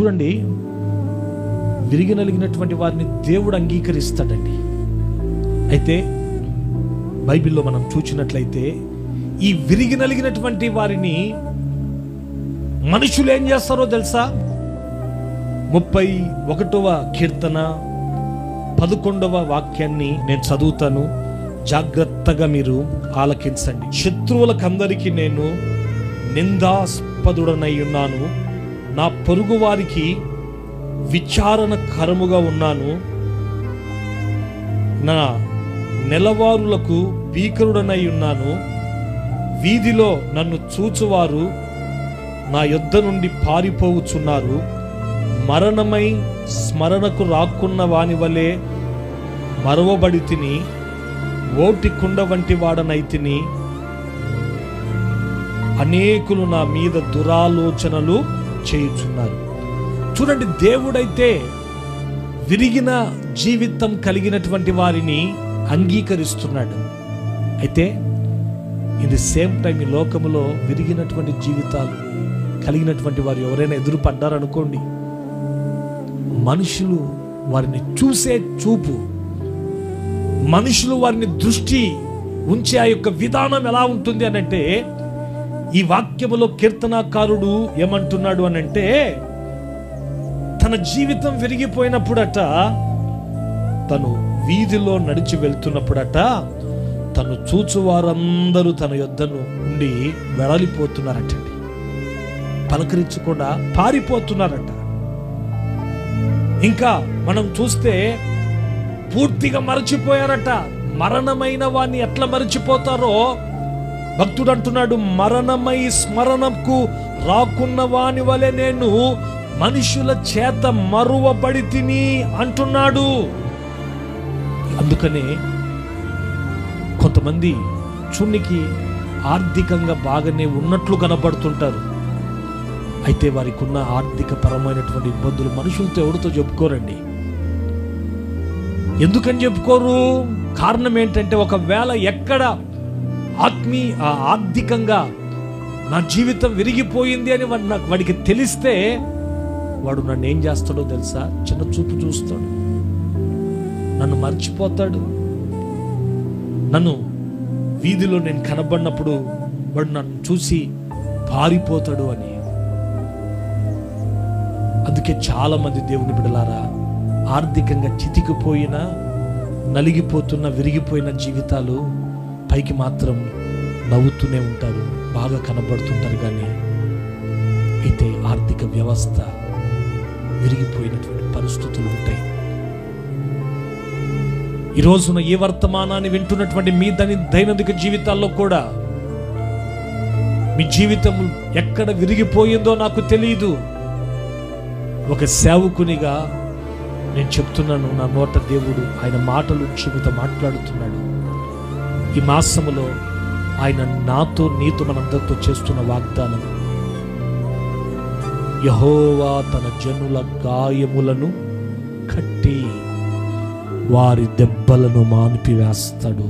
చూడండి. విరిగి నలిగినటువంటి వారిని దేవుడు అంగీకరిస్తాడండి. అయితే బైబిల్లో మనం చూచినట్లయితే ఈ విరిగి నలిగినటువంటి వారిని మనుషులు ఏం చేస్తారో తెలుసా? ముప్పై ఒకటవ కీర్తన పదకొండవ వాక్యాన్ని నేను చదువుతాను. జాగ్రత్తగా మీరు ఆలకించండి. శత్రువులకందరికీ నేను నిందాస్పదుడనై ఉన్నాను. నా పొరుగు వారికి విచారణ కరముగా ఉన్నాను. నా నెలవారులకు భీకరుడనై ఉన్నాను. వీధిలో నన్ను చూచువారు నా యొద్ద నుండి పారిపోవుచున్నారు. మరణమై స్మరణకు రాకున్న వాని వలె మరవబడి తిని ఓటి కుండ వంటి వాడనైతిని అనేకులు నా మీద దురాలోచనలు చేయుచున్నారు చూడండి దేవుడైతే విరిగిన జీవితం కలిగినటువంటి వారిని అంగీకరిస్తున్నాడు. అయితే ఇన్ ది సేమ్ టైం ఈ లోకములో విరిగినటువంటి జీవితాలు కలిగినటువంటి వారు ఎవరైనా ఎదురుపడ్డారనుకోండి మనుషులు వారిని చూసే చూపు మనుషులు వారిని దృష్టి ఉంచే ఆ యొక్క విధానం ఎలా ఉంటుంది అని అంటే ఈ వాక్యములో కీర్తనాకారుడు ఏమంటున్నాడు అని అంటే తన జీవితం విరిగిపోయినప్పుడట తను వీధిలో నడిచి వెళ్తున్నప్పుడట తను చూచువారందరూ తన యొద్దను ఉండి వెడలిపోతున్నారటండి పలకరించకుండా పారిపోతున్నారట. ఇంకా మనం చూస్తే పూర్తిగా మరచిపోయారట. మరణమైన వాణ్ణి ఎట్లా మరచిపోతారో భక్తుడు అంటున్నాడు మరణమై స్మరణకు రాకున్న వాని వలె నేను మనుషుల చేత మరువబడి తిని అంటున్నాడు. అందుకనే కొంతమంది చున్నికి ఆర్థికంగా బాగానే ఉన్నట్లు కనబడుతుంటారు. అయితే వారికి ఉన్న ఆర్థిక పరమైనటువంటి ఇబ్బందులు మనుషులతో ఎవరితో చెప్పుకోరండి? ఎందుకని చెప్పుకోరు? కారణం ఏంటంటే ఒకవేళ ఎక్కడ ఆత్మీ ఆ ఆర్థికంగా నా జీవితం విరిగిపోయింది అని వాడు నాకు వాడికి తెలిస్తే వాడు నన్ను ఏం చేస్తాడో తెలుసా? చిన్న చూపు చూస్తాడు. నన్ను మర్చిపోతాడు. నన్ను వీధిలో నేను కనబడినప్పుడు వాడు నన్ను చూసి పారిపోతాడు అని. అందుకే చాలామంది దేవుని బిడలారా ఆర్థికంగా చితికిపోయిన నలిగిపోతున్న విరిగిపోయిన జీవితాలు పైకి మాత్రం నవ్వుతూనే ఉంటారు బాగా కనబడుతుంటారు కానీ అయితే ఆర్థిక వ్యవస్థ విరిగిపోయినటువంటి పరిస్థితులు ఉంటాయి. ఈ రోజున ఈ వర్తమానాన్ని వింటున్నటువంటి మీ దాని దైనందిక జీవితాల్లో కూడా మీ జీవితం ఎక్కడ విరిగిపోయిందో నాకు తెలియదు ఒక సేవకునిగా నేను చెప్తున్నాను నా నోట దేవుడు ఆయన మాటలు నుంచి మాట్లాడుతున్నాడు. ఈ మాసములో ఆయన నాతో నీతో మనందరితో చేస్తున్న వాగ్దానం. యహోవా తన జనుల గాయములను కట్టి వారి దెబ్బలను మానిపివేస్తాడు